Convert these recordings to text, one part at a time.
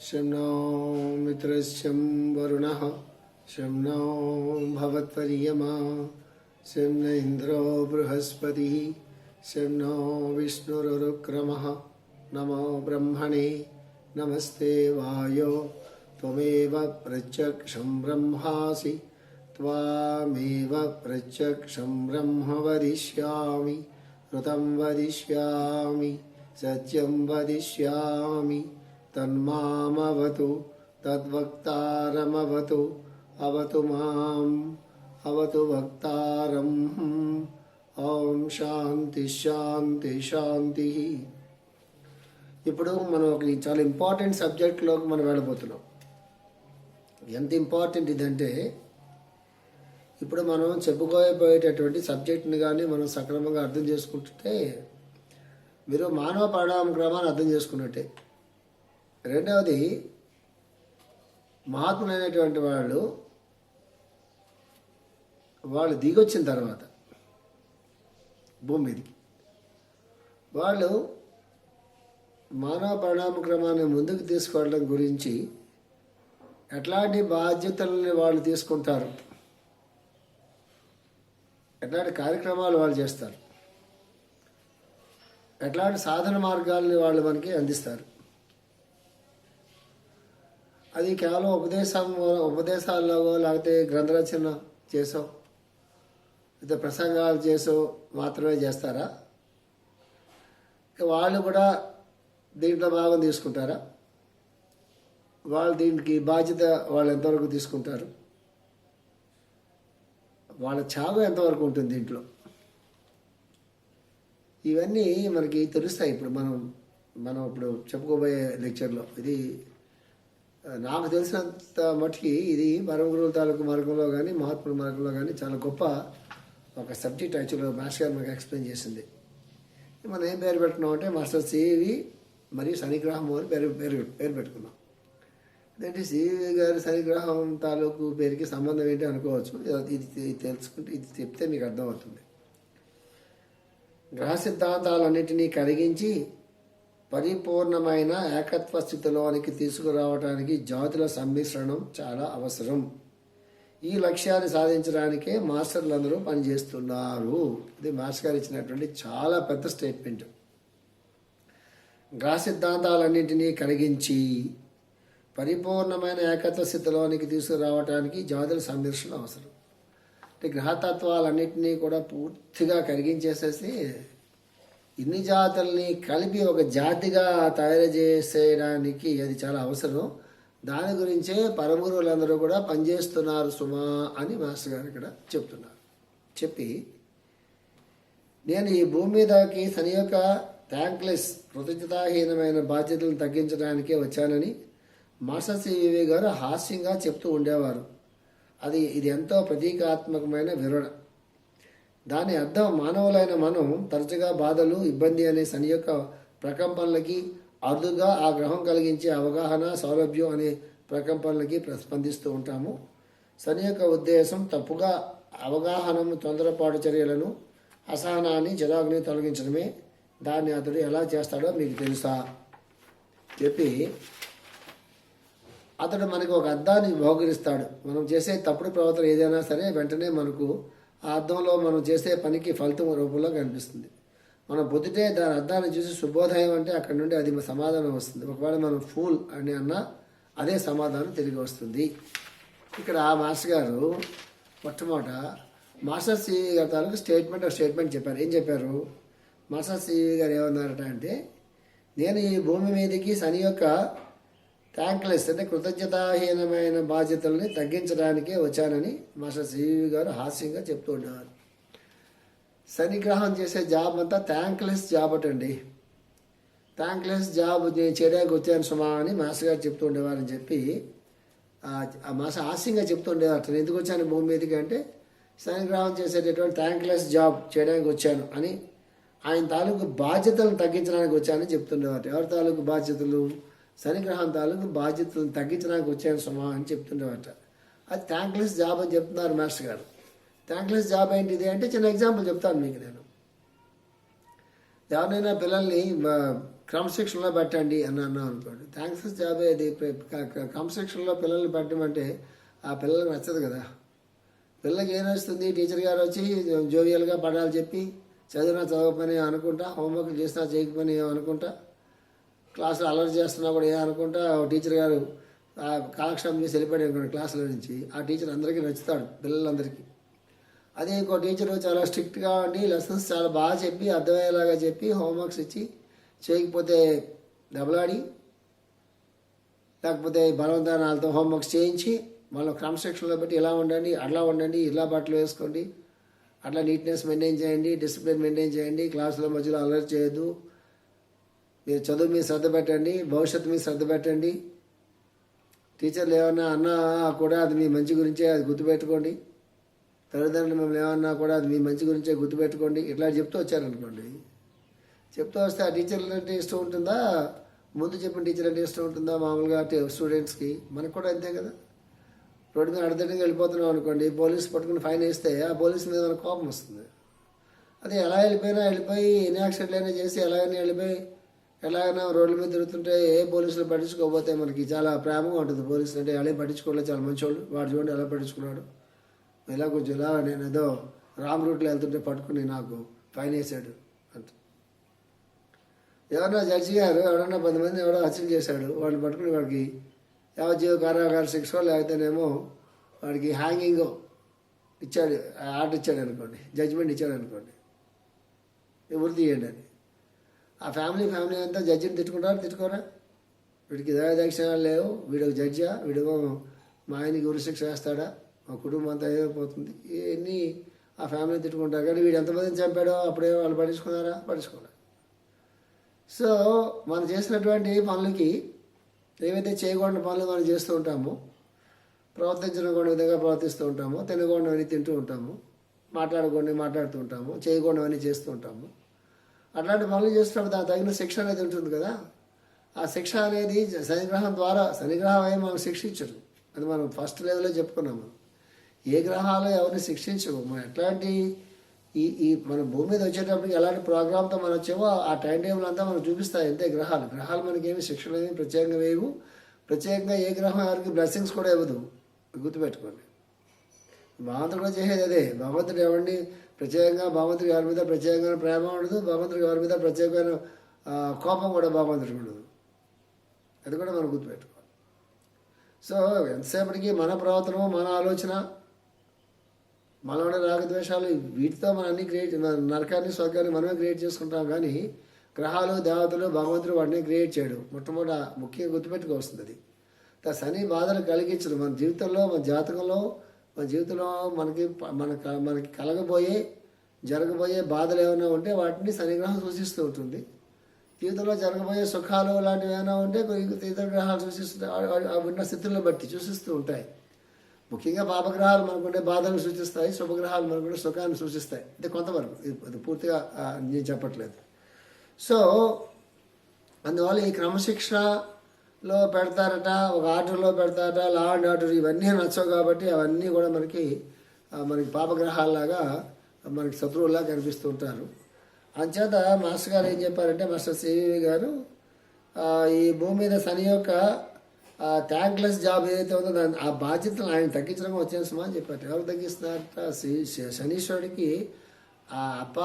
शं नो मित्रस्यं वरुणः, शं नो भवत्वर्यमा शं न बृहस्पतिः, शं नो विष्णुरुक्रमः। नमो ब्रह्मणे, नमस्ते वायो, त्वमेव प्रत्यक्षं ब्रह्मासि, त्वामेव प्रत्यक्षं ब्रह्म वदिष्यामि, ऋतं वदिष्यामि, सत्यं वदिष्यामि। తన్మామవతు తద్వక్తారమవతు అవతు మాం అవతు వక్తారం. ఓం శాంతి శాంతి శాంతి. ఇప్పుడు మనం ఒక చాలా ఇంపార్టెంట్ సబ్జెక్ట్లోకి మనం వెళ్ళబోతున్నాం. ఎంత ఇంపార్టెంట్ ఇదంటే ఇప్పుడు మనం చెప్పుకోబోయేటటువంటి సబ్జెక్ట్ని కానీ మనం సక్రమంగా అర్థం చేసుకుంటే మీరు మానవ పరిణామ క్రమాన్ని అర్థం చేసుకున్నట్టే. రెండవది మహాత్ములైనటువంటి వాళ్ళు వాళ్ళు దిగొచ్చిన తర్వాత భూమి మీదకి వాళ్ళు మానవ పరిణామ క్రమాన్ని ముందుకు తీసుకోవడం గురించి ఎట్లాంటి బాధ్యతల్ని వాళ్ళు తీసుకుంటారు? ఎట్లాంటి కార్యక్రమాలు వాళ్ళు చేస్తారు? ఎట్లాంటి సాధన మార్గాల్ని వాళ్ళు మనకి అందిస్తారు? అది కేవలం ఉపదేశం ఉపదేశాల్లో లేకపోతే గ్రంథరచన చేసో లేదా ప్రసంగాలు చేసో మాత్రమే చేస్తారా? వాళ్ళు కూడా దీంట్లో భాగం తీసుకుంటారా? వాళ్ళు దీనికి బాధ్యత వాళ్ళు ఎంతవరకు తీసుకుంటారు? వాళ్ళ చావు ఎంతవరకు ఉంటుంది దీంట్లో? ఇవన్నీ మనకి తెలుస్తాయి ఇప్పుడు మనం మనం ఇప్పుడు చెప్పుకోబోయే లెక్చర్లో. ఇది నాకు తెలిసినంత మటుకి ఇది పరమ గురువుల తాలూకు మార్గంలో కానీ మహాత్ముల మార్గంలో కానీ చాలా గొప్ప ఒక సబ్జెక్ట్ యాక్చువల్గా మాస్టర్ గారు మనకు ఎక్స్ప్లెయిన్ చేసింది. మనం ఏం పేరు పెట్టుకున్నాం అంటే మాస్టర్ సివి మరియు శనిగ్రహం అని పేరు పేరు పేరు పెట్టుకున్నాం. అంటే సివి గారి శనిగ్రహం తాలూకు పేరుకి సంబంధం ఏంటి అనుకోవచ్చు. ఇది తెలుసుకుంటే ఇది చెప్తే మీకు అర్థమవుతుంది. గ్రహ సిద్ధాంతాలన్నింటినీ కరిగించి పరిపూర్ణమైన ఏకత్వ స్థితిలోనికి తీసుకురావడానికి జాతుల సమ్మిశ్రణం చాలా అవసరం. ఈ లక్ష్యాన్ని సాధించడానికే మాస్టర్లందరూ పనిచేస్తున్నారు. ఇది మాస్టర్ గారు ఇచ్చినటువంటి చాలా పెద్ద స్టేట్మెంట్. గ్రహ సిద్ధాంతాలన్నింటినీ కలిగించి పరిపూర్ణమైన ఏకత్వ స్థితిలోనికి తీసుకురావడానికి జాతుల సమ్మిశ్రణ అవసరం. అంటే గ్రహతత్వాలన్నింటినీ కూడా పూర్తిగా కరిగించేసేసి ఇన్ని జాతుల్ని కలిపి ఒక జాతిగా తయారు చేసేయడానికి అది చాలా అవసరం. దాని గురించే పరమగురువులందరూ కూడా పనిచేస్తున్నారు సుమా అని మాస్టర్ గారు ఇక్కడ చెప్తున్నారు. చెప్పి నేను ఈ భూమి మీదకి తన యొక్క థ్యాంక్లెస్ కృతజ్ఞతాహీనమైన బాధ్యతలను తగ్గించడానికే వచ్చానని మాస్టర్ సివి గారు హాస్యంగా చెప్తూ ఉండేవారు. అది ఇది ఎంతో ప్రతీకాత్మకమైన వివరణ. దాని అర్థం మానవులైన మనం తరచుగా బాధలు ఇబ్బంది అనే శని యొక్క ప్రకంపనలకి అరుదుగా ఆ గ్రహం కలిగించే అవగాహన సౌలభ్యం అనే ప్రకంపనలకి ప్రస్పందిస్తూ ఉంటాము. శని యొక్క ఉద్దేశం తప్పుగా అవగాహనను తొందరపాటు చర్యలను అసహనాన్ని చిరాకుని తొలగించడమే. దాన్ని అతడు ఎలా చేస్తాడో మీకు తెలుసా? చెప్పి అతడు మనకు ఒక అద్దాన్ని బహుకరిస్తాడు. మనం చేసే తప్పుడు ప్రవర్తన ఏదైనా సరే వెంటనే మనకు ఆ అర్థంలో మనం చేసే పనికి ఫలితం రూపంలో కనిపిస్తుంది. మనం పొద్దుటే దాని అర్థాన్ని చూసి శుభోదయం అంటే అక్కడ నుండి అది సమాధానం వస్తుంది. ఒకవేళ మనం ఫూల్ అని అన్నా అదే సమాధానం తిరిగి వస్తుంది. ఇక్కడ ఆ మాస్టర్ గారు మొట్టమొదట మాస్టర్ సివి గారి తాలూకు స్టేట్మెంట్ ఒక స్టేట్మెంట్ చెప్పారు. ఏం చెప్పారు? మాస్టర్ సివి గారు ఏమన్నారట అంటే నేను ఈ భూమి మీదకి శని యొక్క థ్యాంక్లెస్ అంటే కృతజ్ఞతాహీనమైన బాధ్యతల్ని తగ్గించడానికే వచ్చానని మాస్టర్ సివి గారు హాస్యంగా చెప్తూ ఉండేవారు శనిగ్రహం చేసే జాబ్ అంతా థ్యాంక్లెస్ జాబ్ అటండి. థ్యాంక్లెస్ జాబ్ నేను చేయడానికి వచ్చాను సుమా అని మాస్టర్ గారు చెప్తూ ఉండేవారని చెప్పి ఆ- మాస్టర్ హాస్యంగా చెప్తూ ఉండేవారు. "నేను ఎందుకు వచ్చాను భూమి మీదకి అంటే శనిగ్రహం చేసేటటువంటి థ్యాంక్లెస్ జాబ్ చేయడానికి వచ్చాను అని ఆయన తాలూకు బాధ్యతలను తగ్గించడానికి వచ్చానని చెప్తుండేవారు. ఎవరి తాలూకు బాధ్యతలు? శనిగ్రహం తాలూకు బాధ్యతలను తగ్గించడానికి వచ్చాను సుమా అని చెప్తుండేవాట. అది థ్యాంక్లెస్ జాబ్ అని చెప్తున్నారు మాస్టర్ గారు. థ్యాంక్లెస్ జాబ్ ఏంటిది అంటే చిన్న ఎగ్జాంపుల్ చెప్తాను మీకు నేను. ఎవరినైనా పిల్లల్ని క్రమశిక్షణలో పెట్టండి అని అన్నాం అనుకోండి. థ్యాంక్స్ జాబ్ అది క్రమశిక్షణలో పిల్లల్ని పెట్టమంటే ఆ పిల్లలకు నచ్చదు కదా. పిల్లలకి ఏం నచ్చుతుంది? టీచర్ గారు వచ్చి జోవియల్గా పడాలి చెప్పి చదివినా చదవకపోయినా అనుకుంటా హోంవర్క్ చేసినా చేయకపోయినా అనుకుంటా క్లాసులు అలర్ట్ చేస్తున్నా కూడా ఏమనుకుంటా టీచర్ గారు ఆ కాలక్షేపం చేసి వెళ్ళిపోయాడు క్లాసుల నుంచి ఆ టీచర్ అందరికీ నచ్చుతాడు పిల్లలందరికీ. అదే ఇంకో టీచర్ చాలా స్ట్రిక్ట్గా ఉండి లెసన్స్ చాలా బాగా చెప్పి అర్థమయ్యేలాగా చెప్పి హోంవర్క్స్ ఇచ్చి చేయకపోతే దెబ్బలాడి లేకపోతే బలవంతానాలతో హోంవర్క్స్ చేయించి వాళ్ళ క్రమశిక్షణలో పెట్టి ఇలా ఉండండి అట్లా ఉండండి ఇలా బట్టలు వేసుకోండి అట్లా నీట్నెస్ మెయింటైన్ చేయండి డిసిప్లిన్ మెయింటైన్ చేయండి క్లాసుల మధ్యలో అలర్ట్ చేయొద్దు. మీరు చదువు మీద శ్రద్ధ పెట్టండి భవిష్యత్తు మీద శ్రద్ధ పెట్టండి. టీచర్లు ఏమన్నా అన్నా కూడా అది మీ మంచి గురించే అది గుర్తుపెట్టుకోండి. తల్లిదండ్రులు మిమ్మల్ని ఏమన్నా కూడా అది మీ మంచి గురించే గుర్తుపెట్టుకోండి. ఇట్లా చెప్తూ వచ్చారనుకోండి. చెప్తూ వస్తే ఆ టీచర్లు అంటే ఇష్టం ఉంటుందా? ముందు చెప్పిన టీచర్ అంటే ఇష్టం ఉంటుందా? మామూలుగా స్టూడెంట్స్కి మనకు కూడా అంతే కదా. రోడ్డు మీద అడదడిగా వెళ్ళిపోతున్నాం అనుకోండి పోలీస్ పట్టుకుని ఫైన్ వేస్తే ఆ పోలీస్ మీద మనకు కోపం వస్తుంది. అదే ఎలా వెళ్ళిపోయినా వెళ్ళిపోయి ఎన్ని యాక్సిడెంట్లు అయినా చేసి ఎలాగైనా వెళ్ళిపోయి ఎలాగైనా రోడ్ల మీద తిరుగుతుంటే ఏ పోలీసులు పట్టించుకోకపోతే మనకి చాలా ప్రేమగా ఉంటుంది. పోలీసులు అంటే ఎలా పట్టించుకోలేదు చాలా మంచోళ్ళు. వాడు చూడండి ఎలా పట్టించుకున్నాడు. ఇలా కొంచెం ఇలా నేను ఏదో రాంగ్ రూట్లో వెళ్తుంటే పట్టుకుని నాకు ఫైన్ వేసాడు. అంత. ఎవరన్నా జడ్జి గారు ఎవరన్నా పది మంది ఎవడో హత్యలు చేశాడు. వాడిని పట్టుకుని వాడికి యావజ్జీవ కారాగారు శిక్షో లేకపోతేనేమో వాడికి హ్యాంగింగ్ ఇచ్చాడు. ఆర్డర్ ఇచ్చాడు అనుకోండి. జడ్జిమెంట్ ఇచ్చాడు అనుకోండి. ఎవరు తీయండి అని. ఆ ఫ్యామిలీ ఫ్యామిలీ అంతా జడ్జిని తిట్టుకుంటారా తిట్టుకోరా? వీడికి దయాదక్షిణాలు లేవు. వీడు ఒక జడ్జా వీడు మా ఆయనకి ఉరిశిక్ష వేస్తాడా? మా కుటుంబం అంతా ఏమైపోతుంది ఇవన్నీ ఆ ఫ్యామిలీ తిట్టుకుంటారు. కానీ వీడు ఎంతమందిని చంపాడో అప్పుడే వాళ్ళు పట్టించుకున్నారా? పట్టించుకున్నారు సో మనం చేసినటువంటి పనులకి ఏవైతే చేయకూడని పనులు మనం చేస్తూ ఉంటామో ప్రవర్తించకూడని విధంగా ప్రవర్తిస్తూ ఉంటాము తినకూడనివన్నీ తింటూ ఉంటాము మాట్లాడకూడని మాట్లాడుతూ ఉంటాము చేయకూడనివన్నీ చేస్తూ ఉంటాము అట్లాంటి పనులు చేస్తున్నప్పుడు దానికి తగిన శిక్ష అనేది ఉంటుంది కదా. ఆ శిక్ష అనేది శనిగ్రహం ద్వారా శనిగ్రహం అయి మనం శిక్షించరు. అది మనం ఫస్ట్ లెవెల్లో చెప్పుకున్నాం మనం. ఏ గ్రహాలు ఎవరిని శిక్షించవు. మనం ఎట్లాంటి ఈ ఈ మన భూమి మీద వచ్చేటప్పటికి ఎలాంటి ప్రోగ్రామ్తో మనం వచ్చామో ఆ టైం టేబుల్ అంతా మనం చూపిస్తాయి. అంతే గ్రహాలు. గ్రహాలు మనకి ఏమి శిక్షణ ఏమి ప్రత్యేకంగా వేయవు ప్రత్యేకంగా ఏ గ్రహం ఎవరికి బ్లెస్సింగ్స్ కూడా ఇవ్వదు. గుర్తుపెట్టుకోండి. భగవంతుడు కూడా చేసేది అదే. భగవంతుడు ఎవరిని ప్రత్యేకంగా భగవంతుడి గారి మీద ప్రత్యేకమైన ప్రేమ ఉండదు భగవంతుడి గారి మీద ప్రత్యేకమైన కోపం కూడా భగవంతుడికి ఉండదు. అది కూడా మనం గుర్తుపెట్టుకోవాలి. సో ఎంతసేపటికి మన ప్రవర్తన మన ఆలోచన మనలోని రాగద్వేషాలు వీటితో మనం అన్ని క్రియేట్ మన నరకాన్ని స్వర్గాన్ని మనమే క్రియేట్ చేసుకుంటాం కానీ గ్రహాలు దేవతలు భగవంతుడు వాటిని క్రియేట్ చేయడు మొట్టమొదట ముఖ్యంగా గుర్తుపెట్టుకోవాల్సింది అది. శని బాధలు కలిగించడం మన జీవితంలో మన జాతకంలో మన జీవితంలో మనకి మన మనకి కలగబోయే జరగబోయే బాధలు ఏమైనా ఉంటే వాటిని శనిగ్రహం సూచిస్తూ ఉంటుంది. జీవితంలో జరగబోయే సుఖాలు లాంటివి ఏమైనా ఉంటే కొన్ని ఇతర గ్రహాలు సూచిస్తుంటాయి ఉన్న స్థితులను బట్టి సూచిస్తూ ఉంటాయి. ముఖ్యంగా పాపగ్రహాలు మనకుండే బాధలను సూచిస్తాయి శుభగ్రహాలు మనకుండే సుఖాన్ని సూచిస్తాయి. అంటే కొంతవరకు ఇది పూర్తిగా నేను చెప్పట్లేదు. సో అందువల్ల ఈ లో పెడతారట ఒక ఆర్డర్లో పెడతారట లా అండ్ ఆర్డర్ ఇవన్నీ నచ్చవు కాబట్టి అవన్నీ కూడా మనకి మనకి పాపగ్రహాల్లాగా మనకి శత్రువుల్లా కనిపిస్తూ ఉంటారు. అంచేత మాస్టర్ గారు ఏం చెప్పారంటే మాస్టర్ సివి గారు ఈ భూమి మీద శని యొక్క థ్యాంక్లెస్ జాబ్ ఏదైతే ఉందో దాని ఆ బాధ్యతలు ఆయన తగ్గించడం వచ్చేసమా అని చెప్పారు. ఎవరు తగ్గిస్తున్నారట? శ్రీ- శ- శనీశ్వరుడికి ఆ అప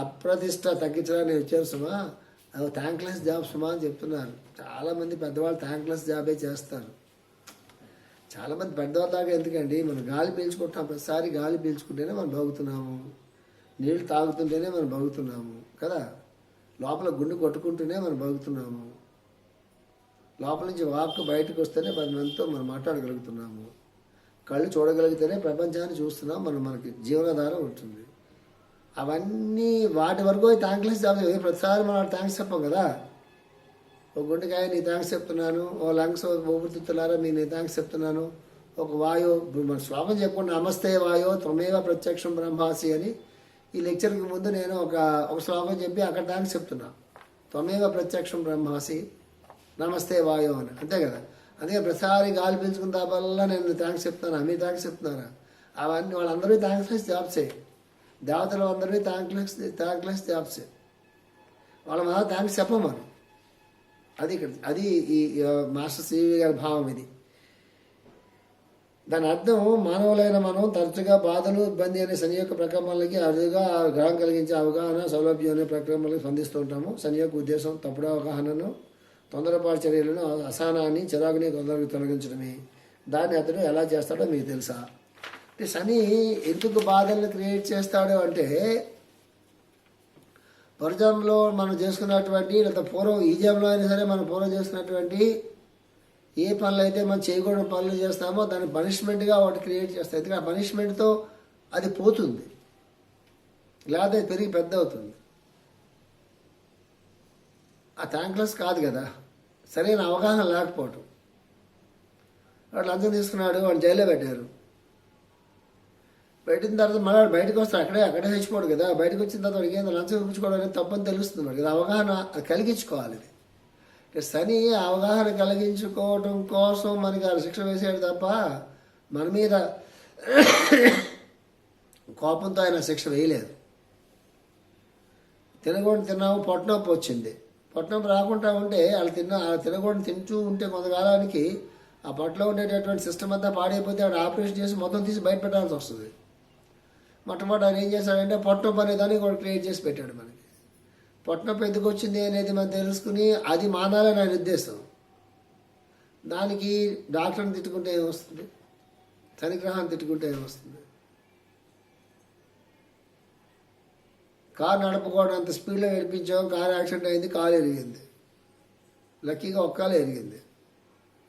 అప్రతిష్ట తగ్గించడానికి వచ్చేసమా థ్యాంక్లెస్ జాబ్ సుమా అని చెప్తున్నారు. చాలామంది పెద్దవాళ్ళు థ్యాంక్లెస్ జాబే చేస్తారు. చాలామంది పెద్దవాళ్ళ దాకా ఎందుకండి? మనం గాలి పీల్చుకుంటాం. ప్రతిసారి గాలి పీల్చుకుంటేనే మనం బతుకుతున్నాము నీళ్ళు తాగుతుంటేనే మనం బాగుతున్నాము కదా? లోపల గుండె కొట్టుకుంటూనే మనం బతుకుతున్నాము లోపల నుంచి వాక్ బయటకు వస్తేనే పది మందితో మనం మాట్లాడగలుగుతున్నాము. కళ్ళు చూడగలిగితేనే ప్రపంచాన్ని చూస్తున్నాం. మనం మనకి జీవనాధారం ఉంటుంది. అవన్నీ వాటి వరకు థ్యాంక్లెస్ జాబ్ ప్రతిసారి మనం థ్యాంక్స్ చెప్పాం కదా. ఒక గుండెకాయ నీ థ్యాంక్స్ చెప్తున్నాను. ఓ లంగ్స్ ఊపిరితిత్తులారా మీ నీ థ్యాంక్స్ చెప్తున్నాను. ఒక వాయు మన శ్లోకం చెప్పుకుంటే నమస్తే వాయో త్వమేవ ప్రత్యక్షం బ్రహ్మాసి అని ఈ లెక్చర్కి ముందు నేను ఒక ఒక శ్లోకం చెప్పి అక్కడ థ్యాంక్స్ చెప్తున్నా. త్వమేవ ప్రత్యక్షం బ్రహ్మాసి నమస్తే వాయో అని. అంతే కదా. అందుకే ప్రతిసారి గాలి పీల్చుకున్న దాపల్లా నేను థ్యాంక్స్ చెప్తాను మీ థ్యాంక్స్ చెప్తున్నారా అవన్నీ వాళ్ళందరూ థ్యాంక్స్ జాబ్ చేయి. దేవతలు అందరినీ థ్యాంక్లెస్ థ్యాంక్లెస్ జాబ్సే వాళ్ళ మన థ్యాంక్స్ చెప్పం మనం. అది ఇక్కడ అది ఈ మాస్టర్ సివి గారి భావం ఇది. దాని అర్థం మానవులైన మనం తరచుగా బాధలు ఇబ్బంది అనే శని యొక్క అరుదుగా గ్రహం కలిగించే అవగాహన సౌలభ్యం అనే ప్రక్రమాలకు స్పందిస్తూ ఉంటాము. శని యొక్క ఉద్దేశం తప్పుడు అవగాహనను తొందరపాటు చర్యలను అసహనాన్ని చిరాకుని తొందరగా తొలగించడమే. దాన్ని అతడు ఎలా చేస్తాడో మీకు తెలుసా? అంటే శని ఎందుకు బాధలను క్రియేట్ చేస్తాడు అంటే పరిచయంలో మనం చేసుకున్నటువంటి లేదా పూర్వం ఈ జంలో అయినా సరే మనం పూర్వం చేసుకున్నటువంటి ఏ పనులు అయితే మనం చేయకూడని పనులు చేస్తామో దాన్ని పనిష్మెంట్గా వాటి క్రియేట్ చేస్తాయి. ఎందుకంటే ఆ పనిష్మెంట్తో అది పోతుంది. లేకపోతే పెరిగి పెద్ద అవుతుంది. ఆ థ్యాంక్లెస్ కాదు కదా. సరైన అవగాహన లేకపోవటం. వాడు లంచం తీసుకున్నాడు వాడు జైల్లో పెట్టారు. పెట్టిన తర్వాత మళ్ళీ బయటకు వస్తాడు. అక్కడే అక్కడే చచ్చిపోడు కదా. బయటకు వచ్చిన తర్వాత వాడికి ఏదో లంచం ఇప్పించుకోవడం అనేది తప్పని తెలుస్తుంది వాడికి అది అవగాహన కలిగించుకోవాలి ఇది. శని అవగాహన కలిగించుకోవటం కోసం మనకి ఆ శిక్ష వేసాడు తప్ప మన మీద కోపంతో ఆయన శిక్ష వేయలేదు. తినకూడదు తిన్నాము పొట్టనొప్పి వచ్చింది. పొట్టనొప్పి రాకుండా ఉంటే వాళ్ళు తిన్న వాళ్ళు తినకూడదు తింటూ ఉంటే కొంతకాలానికి ఆ పొట్టలో ఉండేటటువంటి సిస్టమ్ అంతా పాడైపోతే ఆవిడ ఆపరేషన్ చేసి మొత్తం తీసి బయట పెట్టాల్సి వస్తుంది. మొట్టమొదటి ఆయన ఏం చేశాడంటే పొట్టనొప్పి అనే దాన్ని కూడా క్రియేట్ చేసి పెట్టాడు మనకి. పొట్టనొప్పి ఎందుకు వచ్చింది అనేది మనం తెలుసుకుని అది మానాలని ఆయన ఉద్దేశం. దానికి డాక్టర్ని తిట్టుకుంటే ఏమొస్తుంది? శనిగ్రహాన్ని తిట్టుకుంటే ఏమొస్తుంది? కారు నడపకూడదు అంత స్పీడ్లో నడిపించాం కారు యాక్సిడెంట్ అయింది కాలు ఎరిగింది. లక్కీగా ఒక్కలే ఎరిగింది.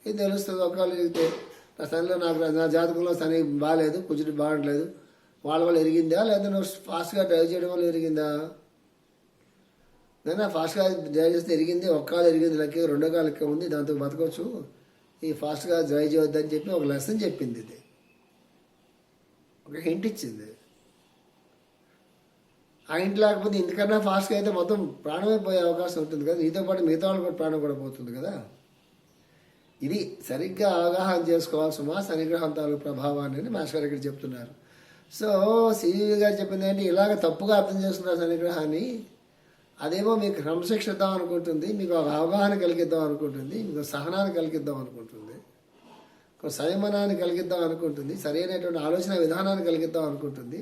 ఏం తెలుస్తుంది ఒక్కలు ఎరిగితే? నా శనిలో నాకు నా జాతకంలో శని బాగాలేదు కుజుడు బాగట్లేదు వాళ్ళ వల్ల ఎరిగిందా? లేదా నువ్వు ఫాస్ట్గా డ్రైవ్ చేయడం వల్ల ఎరిగిందా? నేను ఫాస్ట్గా డ్రైవ్ చేస్తే ఎరిగింది ఒక్క కాలు ఎరిగింది లెక్క రెండో కాలు లెక్క ఉంది దాంతో బతకవచ్చు ఈ ఫాస్ట్గా డ్రైవ్ చేయొద్దని చెప్పి ఒక లెసన్ చెప్పింది ఇది. ఒక హింట్ ఇచ్చింది. ఆ ఇంటి లేకపోతే ఇంతకన్నా ఫాస్ట్గా అయితే మొత్తం ప్రాణమే పోయే అవకాశం ఉంటుంది కదా. నీతో పాటు మిగతా వాళ్ళు కూడా ప్రాణం కూడా పోతుంది కదా. ఇది సరిగ్గా అవగాహన చేసుకోవాలి సుమా శనిగ్రహం తాలూకు ప్రభావాన్ని మాస్టర్ ఇక్కడ చెప్తున్నారు. సో సివి గారు చెప్పింది ఏంటి? ఇలాగ తప్పుగా అర్థం చేసుకున్నారు శనిగ్రహాన్ని అదేమో మీకు క్రమశిక్ష ఇద్దాం అనుకుంటుంది మీకు ఒక అవగాహన కలిగిద్దాం అనుకుంటుంది మీకు సహనాన్ని కలిగిద్దాం అనుకుంటుంది ఒక సంయమనాన్ని కలిగిద్దాం అనుకుంటుంది సరైనటువంటి ఆలోచన విధానాన్ని కలిగిద్దాం అనుకుంటుంది.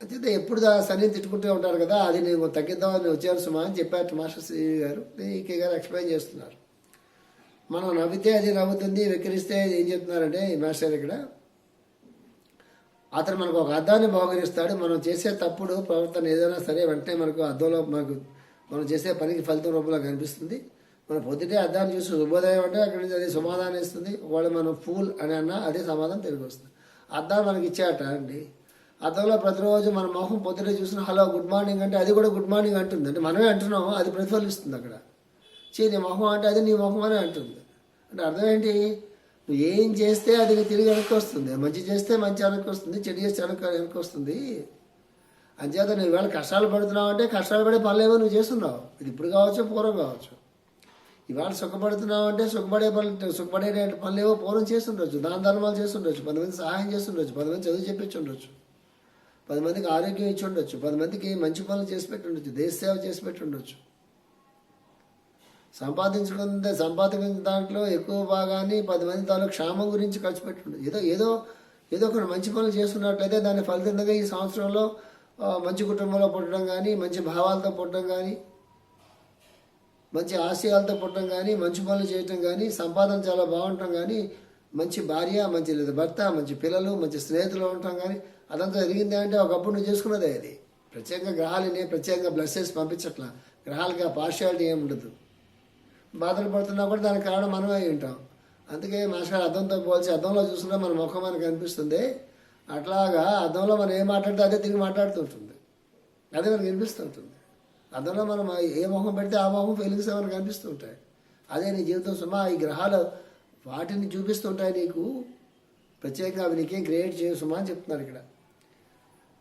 అయితే ఎప్పుడు దా తిట్టుకుంటూ ఉంటారు కదా అది నేను తగ్గిద్దామని వచ్చాను సుమా అని చెప్పారు మాస్టర్ శ్రీ గారు. ఈకే గారు ఎక్స్ప్లెయిన్ చేస్తున్నారు. మనం నవ్వితే అది నవ్వుతుంది వెక్కిరిస్తే ఏం చెప్తున్నారంటే ఈ మాస్టర్ ఇక్కడ అతను మనకు ఒక అర్థాన్ని బహుకరిస్తాడు. మనం చేసే తప్పుడు ప్రవర్తన ఏదైనా సరే వెంటనే మనకు అర్థంలో మనకు మనం చేసే పనికి ఫలితం రూపంలో కనిపిస్తుంది. మనం పొద్దుటే అద్దాన్ని చూసి శుభోదయం అంటే అక్కడి నుంచి అది సమాధానం ఇస్తుంది. ఒకవేళ మనం ఫూల్ అని అన్నా అదే సమాధానం తిరిగి వస్తుంది. అర్థం మనకి ఇచ్చాట అండి. అద్దంలో ప్రతిరోజు మన మొహం పొద్దుటే చూసిన హలో గుడ్ మార్నింగ్ అంటే అది కూడా గుడ్ మార్నింగ్ అంటుంది. అంటే మనమే అంటున్నాము అది ప్రతిఫలిస్తుంది అక్కడ. చీ నీ మొహం అంటే అది నీ మొహం అనే అంటుంది. అంటే అర్థం ఏంటి? నువ్వు ఏం చేస్తే అది తిరిగి వెనక్కి వస్తుంది? మంచి చేస్తే మంచి వెనక్కి వస్తుంది చెడు చేస్తే వెనక్కి వెనక్కి వస్తుంది. అంచేత నువ్వు ఇవాళ కష్టాలు పడుతున్నావు అంటే కష్టాలు పడే పనులేమో నువ్వు చేస్తున్నావు. ఇది ఇప్పుడు కావచ్చు పూర్వం కావచ్చు. ఇవాళ సుఖపడుతున్నావు అంటే సుఖపడే పనులు సుఖపడే పనులేవో పూర్వం చేస్తుండొచ్చు. దాన ధర్మాలు చేస్తుండొచ్చు. పది మంది సహాయం చేస్తుండొచ్చు. పది మంది చదువు చెప్పించి ఉండొచ్చు పది మందికి ఆరోగ్యం ఇచ్చి ఉండొచ్చు పది మందికి మంచి పనులు చేసి పెట్టి ఉండొచ్చు దేశ సేవ చేసి పెట్టి సంపాదించుకుంటే సంపాదించిన దాంట్లో ఎక్కువ భాగాన్ని పది మంది తాలూకు క్షేమం గురించి ఖర్చు పెట్టి ఏదో ఏదో ఏదో ఒక మంచి పనులు చేస్తున్నట్లయితే దాని ఫలితంగా ఈ సంవత్సరంలో మంచి కుటుంబంలో పుట్టడం కానీ మంచి భావాలతో పుట్టడం కానీ మంచి ఆశయాలతో పుట్టడం కానీ మంచి పనులు చేయటం కానీ సంపాదన చాలా బాగుండటం కానీ మంచి భార్య మంచి లేదా భర్త మంచి పిల్లలు మంచి స్నేహితులు ఉండటం కానీ అదంతా జరిగింది అంటే ఒకప్పుడు నువ్వు చేసుకున్నదే అది. ప్రత్యేకంగా గ్రహాలని ప్రత్యేకంగా బ్లెస్సెస్ పంపించట్లా. గ్రహాలకి ఆ పార్షియాలిటీ ఏమి ఉండదు. బాధలు పడుతున్నా కూడా దానికి కారణం మనమే అయి ఉంటాం. అందుకే మాస్టర్ అర్థంతో పోల్చి అర్థంలో చూసినా మన ముఖం మనకు కనిపిస్తుంది అట్లాగా అర్థంలో మనం ఏం మాట్లాడితే అదే తిరిగి మాట్లాడుతుంటుంది అదే మనకు కనిపిస్తుంటుంది అర్థంలో మనం ఏ మొహం పెడితే ఆ మొహం ఫీలింగ్స్ మనకు కనిపిస్తుంటాయి అదే నీ జీవితం సుమా ఈ గ్రహాలు వాటిని చూపిస్తుంటాయి నీకు. ప్రత్యేకంగా అవి నీకేం క్రియేట్ చేయవు సుమా అని చెప్తున్నారు ఇక్కడ.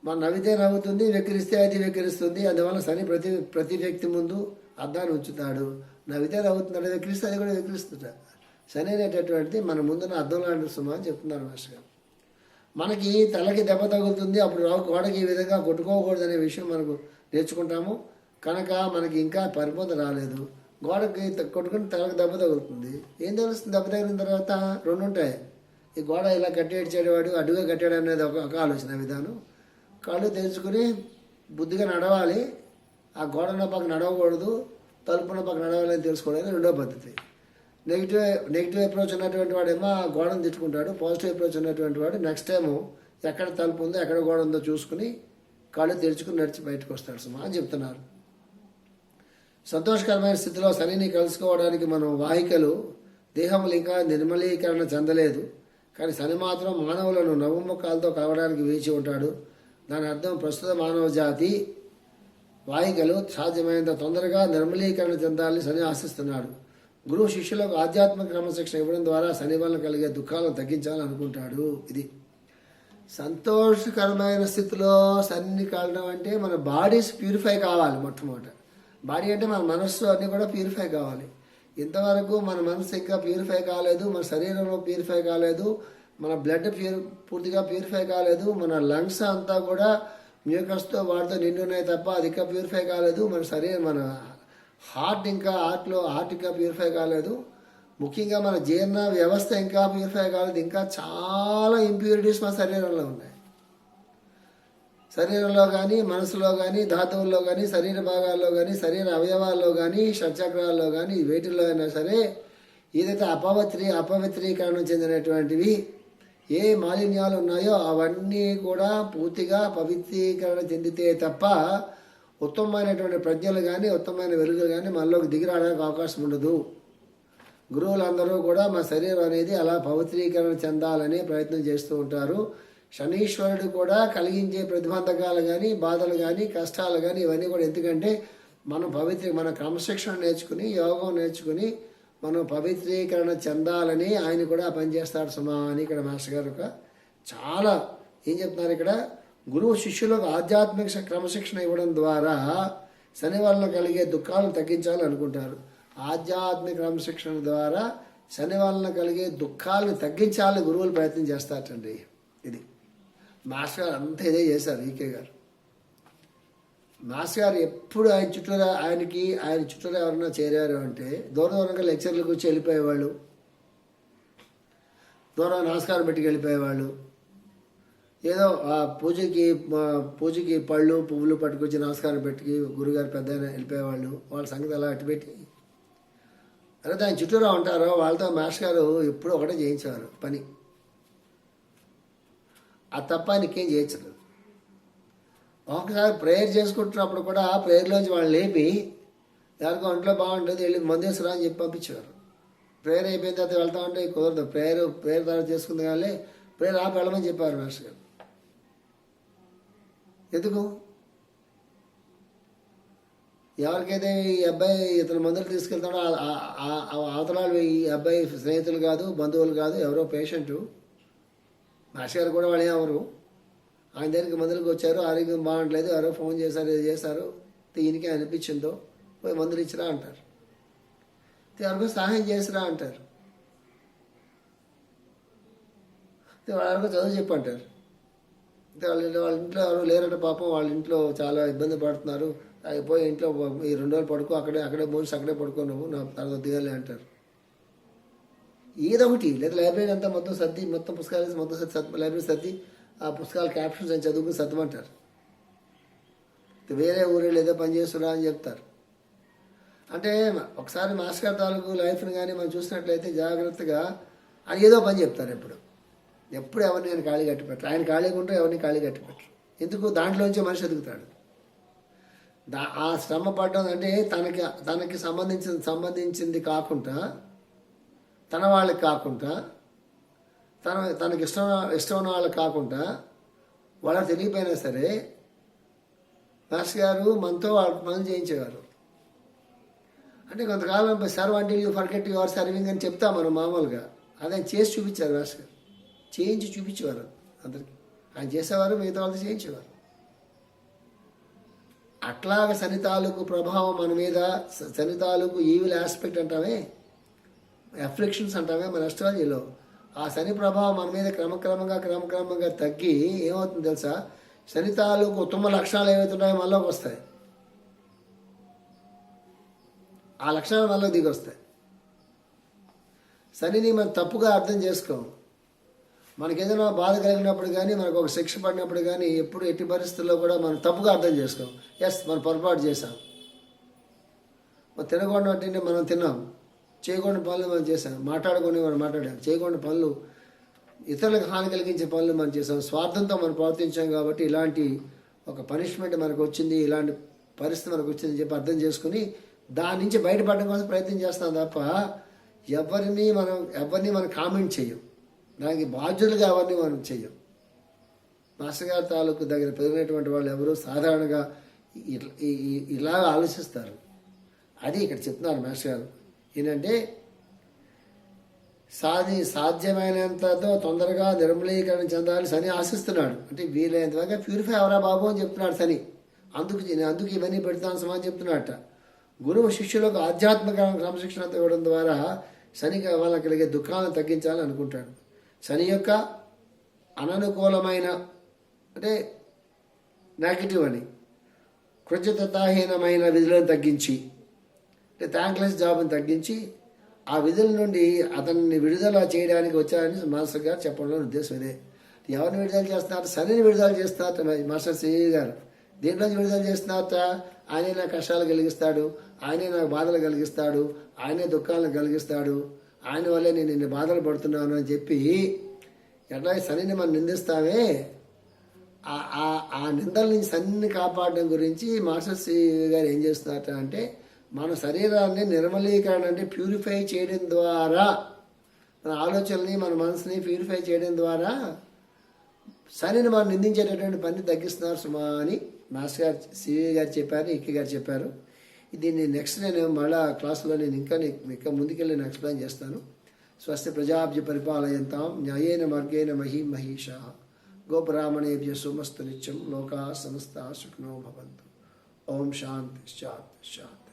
మనం నవ్వితే నవ్వుతుంది వెక్కిరిస్తే అది వెక్కిరిస్తుంది. అందువల్ల శని ప్రతి ప్రతి వ్యక్తి ముందు అద్దాన్ని ఉంచుతాడు. నవ్వితే నవ్వుతున్నాడు వెక్కిరిస్తే అది కూడా వెక్కిరిస్తుంటాడు శని అనేటటువంటిది మన ముందున అర్థంలో లాంటి అని చెప్తున్నారు మాస్టర్ గారు. మనకి తలకి దెబ్బ తగులుతుంది అప్పుడు రావు గోడకి ఈ విధంగా కొట్టుకోకూడదు అనే విషయం మనకు నేర్చుకుంటాము. కనుక మనకి ఇంకా పరిపూర్ణ రాలేదు. గోడకి కొట్టుకుని తలకు దెబ్బ తగులుతుంది. ఏం తెలుస్తుంది దెబ్బ తగిలిన తర్వాత? రెండు ఉంటాయి ఈ గోడ ఇలా కట్టేడ్చేవాడు అడ్డుగా కట్టాడు అనేది ఒక ఒక ఆలోచన విధానం. కళ్ళు తెరుచుకుని బుద్ధిగా నడవాలి. ఆ గోడ పక్క నడవకూడదు. తలుపున పక్కన నడవాలని తెలుసుకోవడానికి రెండో పద్ధతి. నెగిటివ్ నెగిటివ్ అప్రోచ్ ఉన్నటువంటి వాడేమో ఆ గోడను తిట్టుకుంటాడు పాజిటివ్ అప్రోచ్ ఉన్నటువంటి వాడు నెక్స్ట్ టైము ఎక్కడ తలుపు ఉందో ఎక్కడ గోడ ఉందో చూసుకుని కాళ్ళు తెరుచుకుని నడిచి బయటకు వస్తాడు సుమా అని చెప్తున్నారు. సంతోషకరమైన స్థితిలో శనిని కలుసుకోవడానికి మనం వాహికలు దేహములు ఇంకా నిర్మలీకరణ చెందలేదు. కానీ శని మాత్రం మానవులను నవ్వుముఖాలతో కలవడానికి వేచి ఉంటాడు. దాని అర్థం ప్రస్తుత మానవ జాతి వాయికలు సాధ్యమైనంత తొందరగా నిర్మలీకరణ చెందాలని శని ఆశిస్తున్నాడు. గురువు శిష్యులకు ఆధ్యాత్మిక క్రమశిక్షణ ఇవ్వడం ద్వారా శని వలన కలిగే దుఃఖాలను తగ్గించాలని అనుకుంటాడు. ఇది సంతోషకరమైన స్థితిలో సన్ని కలడం అంటే మన బాడీస్ ప్యూరిఫై కావాలి మొట్టమొదట. బాడీ అంటే మన మనస్సు అన్నీ కూడా ప్యూరిఫై కావాలి. ఇంతవరకు మన మనసు ఇంకా ప్యూరిఫై కాలేదు మన శరీరంలో ప్యూరిఫై కాలేదు మన బ్లడ్ ప్యూర్ పూర్తిగా ప్యూరిఫై కాలేదు మన లంగ్స్ అంతా కూడా మ్యూకస్తో వాటితో నిండి ఉన్నాయి తప్ప అది ఇంకా ప్యూరిఫై కాలేదు. మన శరీరం మన హార్ట్ ఇంకా హార్ట్లో హార్ట్ ఇంకా ప్యూరిఫై కాలేదు. ముఖ్యంగా మన జీర్ణ వ్యవస్థ ఇంకా ప్యూరిఫై కాలేదు. ఇంకా చాలా ఇంప్యూరిటీస్ మన శరీరంలో ఉన్నాయి. శరీరంలో కానీ మనసులో కానీ ధాతువుల్లో కానీ శరీర భాగాల్లో కానీ శరీర అవయవాల్లో కానీ షట్చక్రాల్లో కానీ వేటిల్లో అయినా సరే ఏదైతే అపవిత్రీ అపవిత్రీకరణం చెందినటువంటివి ఏ మాలిన్యాలు ఉన్నాయో అవన్నీ కూడా పూర్తిగా పవిత్రీకరణ చెందితే తప్ప ఉత్తమమైనటువంటి ప్రజ్ఞలు కానీ ఉత్తమమైన వెలుగులు కానీ మనలోకి దిగి రావడానికి అవకాశం ఉండదు. గురువులందరూ కూడా మా శరీరం అనేది అలా పవిత్రీకరణ చెందాలని ప్రయత్నం చేస్తూ ఉంటారు. శనీశ్వరుడు కూడా కలిగించే ప్రతిబంధకాలు కానీ బాధలు కానీ కష్టాలు కానీ ఇవన్నీ కూడా ఎందుకంటే మనం పవిత్ర మన క్రమశిక్షణ నేర్చుకుని యోగం నేర్చుకుని మనం పవిత్రీకరణ చెందాలని ఆయన కూడా పనిచేస్తాడు సుమా అని ఇక్కడ మాస్టర్ గారు ఒక చాలా ఏం చెప్తున్నారు ఇక్కడ? గురువు శిష్యులకు ఆధ్యాత్మిక క్రమశిక్షణ ఇవ్వడం ద్వారా శని వలన కలిగే దుఃఖాలను తగ్గించాలని అనుకుంటారు. ఆధ్యాత్మిక క్రమశిక్షణ ద్వారా శని వలన కలిగే దుఃఖాలను తగ్గించాలని గురువులు ప్రయత్నం చేస్తారటండి. ఇది మాస్టర్ గారు అంతా ఇదే చేశారు ఈకే గారు. మాస్టర్ గారు ఎప్పుడు ఆయన చుట్టూరా ఆయనకి ఆయన చుట్టూరా ఎవరన్నా చేరారు అంటే దూర దూరంగా లెక్చర్లకు వచ్చి వెళ్ళిపోయేవాళ్ళు. దూరం నమస్కారం పెట్టుకు వెళ్ళిపోయేవాళ్ళు. ఏదో ఆ పూజకి పూజకి పళ్ళు పువ్వులు పట్టుకొచ్చి నమస్కారం పెట్టుకి గురుగారు పెద్ద వెళ్ళిపోయేవాళ్ళు. వాళ్ళ సంగతి అలా అటు పెట్టి అరే దాని చుట్టూరా ఉంటారో వాళ్ళతో మాస్ గారు ఎప్పుడు ఒకటే చేయించేవారు పని. ఆ తప్ప ఆయనకేం చేయించరు. ఒకసారి ప్రేయర్ చేసుకుంటున్నప్పుడు కూడా ఆ ప్రేయర్లోంచి వాళ్ళు లేపి ఎవరికో ఒంట్లో బాగుంటుంది వెళ్ళి మందేశ్వరా అని చెప్పి పంపించేవారు. ప్రేయర్ అయిపోయిన తర్వాత వెళ్తా ఉంటే కుదరదు. ప్రేయర్ ప్రేయర్ తర్వాత చేసుకుంది కానీ ప్రేయర్ ఆపి వెళ్ళమని చెప్పారు మాస్టర్ గారు. ఎందుకు? ఎవరికైతే ఈ అబ్బాయి ఇతను మందులు తీసుకెళ్తాడో అవతల ఈ అబ్బాయి స్నేహితులు కాదు బంధువులు కాదు ఎవరో పేషెంటు. మాస్టర్ గారు కూడా వాళ్ళు ఎవరు ఆయన దగ్గరికి మందులకు వచ్చారు. ఆరోగ్యం బాగుంటలేదు ఎవరో ఫోన్ చేశారు ఇది చేశారు. ఈయనకే అనిపించిందో పోయి మందులు ఇచ్చిరా అంటారు. ఎవరికో సహాయం చేసిరా అంటారు. వాళ్ళకు చదువు చెప్పంటారు వాళ్ళ ఇంట్లో వాళ్ళ ఇంట్లో ఎవరు లేరంటే పాపం వాళ్ళ ఇంట్లో చాలా ఇబ్బంది పడుతున్నారు. అవి పోయి ఇంట్లో ఈ రెండు రోజులు పడుకో అక్కడే అక్కడే మోసి అక్కడే పడుకో నువ్వు నా తర్వాత దిగాలి అంటారు. ఏదో ఒకటి లేదా లైబ్రరీ అంతా మొత్తం సర్ది మొత్తం పుస్తకాలు మొత్తం లైబ్రరీ సర్ది ఆ పుస్తకాల క్యాప్షన్స్ అని చదువుకుని సర్దమంటారు. వేరే ఊరే ఏదో పని చేస్తున్నా అని చెప్తారు. అంటే ఒకసారి మాస్టర్ తాలూకు లైఫ్ని కానీ మనం చూసినట్లయితే జాగ్రత్తగా అని ఏదో పని చెప్తారు ఎప్పుడు. ఎప్పుడు ఎవరిని ఆయన ఖాళీ కట్టిపెట్టరు ఆయన ఖాళీగా ఉంటే ఎవరిని ఖాళీ కట్టిపెట్టరు ఎందుకు? దాంట్లోంచి మనిషి ఎదుగుతాడు. దా ఆ శ్రమ పడ్డం అంటే తనకి తనకి సంబంధించిన సంబంధించింది కాకుండా తన వాళ్ళకి కాకుండా తన తనకి ఇష్టం ఇష్టం ఉన్న వాళ్ళకి కాకుండా వాళ్ళకి తెలియపోయినా సరే మాస్టర్ గారు మనతో మనం చేయించేవారు. అంటే కొంతకాలం సర్వ్ అంటే యూ ఫర్గెట్ యువర్ సర్వింగ్ అని చెప్తాం మనం మామూలుగా. అదే చేసి చూపించారు మాస్టర్ గారు. చేయించి చూపించేవారు అందరికి. ఆయన చేసేవారు మిగతా వాళ్ళు చేయించేవారు. అట్లాగ శని తాలూకు ప్రభావం మన మీద స- తాలూకు ఈవిల్ ఆస్పెక్ట్ అంటామే అఫ్లిక్షన్స్ అంటామే మన అస్ట్రాలజీలో ఆ శని ప్రభావం మన మీద క్రమక్రమంగా క్రమక్రమంగా తగ్గి ఏమవుతుంది తెలుసా? శని తాలూకు ఉత్తమ లక్షణాలు ఏవైతే ఉన్నాయో మనలోకి వస్తాయి. ఆ లక్షణాలు మనలో దిగి వస్తాయి. శనిని మనం తప్పుగా అర్థం చేసుకోము. మనకి ఏదైనా బాధ కలిగినప్పుడు కానీ మనకు ఒక శిక్ష పడినప్పుడు కానీ ఎప్పుడు ఎట్టి పరిస్థితుల్లో కూడా మనం తప్పుగా అర్థం చేసుకోం ఎస్ మనం పొరపాటు చేసాం తినకుండా మనం తిన్నాం చేయకుండా పనులు మనం చేశాం. మాట్లాడుకొని మనం మాట్లాడాం. చేయకుండా పనులు ఇతరులకు హాని కలిగించే పనులు మనం చేసాం స్వార్థంతో మనం ప్రవర్తించాం కాబట్టి ఇలాంటి ఒక పనిష్మెంట్ మనకు వచ్చింది ఇలాంటి పరిస్థితి మనకు వచ్చిందని చెప్పి అర్థం చేసుకుని దాని నుంచి బయటపడడం కోసం ప్రయత్నం చేస్తాం తప్ప ఎవరిని మనం ఎవరిని మనం కామెంట్ చేయం దానికి బాధ్యులుగా ఎవరిని మనం చెయ్యం మాస్టర్ గారి తాలూకు దగ్గర పెరిగినటువంటి వాళ్ళు ఎవరు సాధారణంగా ఇట్లా ఇలా ఆలోచిస్తారు. అది ఇక్కడ చెప్తున్నారు మాస్టర్ గారు. ఏంటంటే సాధి సాధ్యమైనంతతో తొందరగా నిర్మలీకరణ చెందాలి శని ఆశిస్తున్నాడు. అంటే వీలైనంత వరకు ప్యూరిఫై అవరా బాబు అని చెప్తున్నాడు శని. అందుకు అందుకు ఇవన్నీ పెడతాను సమా చెప్తున్నాడట. గురువు శిష్యులకు ఆధ్యాత్మిక క్రమశిక్షణ ఇవ్వడం ద్వారా శనికి వాళ్ళ కలిగే దుఃఖాలను తగ్గించాలని అనుకుంటాడు. శని యొక్క అననుకూలమైన అంటే నెగిటివ్ అని కృతజ్ఞతాహీనమైన విధులను తగ్గించి అంటే థ్యాంక్లెస్ జాబ్ని తగ్గించి ఆ విధుల నుండి అతన్ని విడుదల చేయడానికి వచ్చారని మాస్టర్ గారు చెప్పడంలో ఉద్దేశం ఇదే. ఎవరిని విడుదల చేస్తున్నారు? శనిని విడుదల చేస్తున్నారు మాస్టర్ సిఈ గారు. దీంట్లో విడుదల చేస్తున్నారట. ఆయనే నాకు కష్టాలు కలిగిస్తాడు. ఆయనే నాకు బాధలు కలిగిస్తాడు. ఆయనే దుఃఖాలను కలిగిస్తాడు. ఆయన వల్లే నేను ఇన్ని బాధలు పడుతున్నాను అని చెప్పి ఎట్లా శనిని మనం నిందిస్తామే. ఆ- ఆ- ఆ నిందల నుంచి సన్ని కాపాడడం గురించి మాస్టర్ శ్రీ గారు ఏం చేస్తున్నారట అంటే మన శరీరాన్ని నిర్మలీకరణ అంటే ప్యూరిఫై చేయడం ద్వారా మన ఆలోచనల్ని మన మనసుని ప్యూరిఫై చేయడం ద్వారా సరైన మనం నిందించేటటువంటి పని తగ్గిస్తున్నారు సుమా అని మాస్టర్ గారు సివి గారు చెప్పారు ఇక్కి గారు చెప్పారు. దీన్ని నెక్స్ట్ నేను మళ్ళా క్లాసులో నేను ఇంకా ఇంకా ముందుకెళ్ళి నేను ఎక్స్ప్లెయిన్ చేస్తాను. స్వస్తి ప్రజాభ్య పరిపాలయంతాం న్యాయేన మార్గేణ మహి మహిష. గోబ్రాహ్మణేభ్య సోమస్తు నిత్యం లోకా సమస్త సుఖనో భవంతు. ఓం శాంతి శాంతి శాంతి.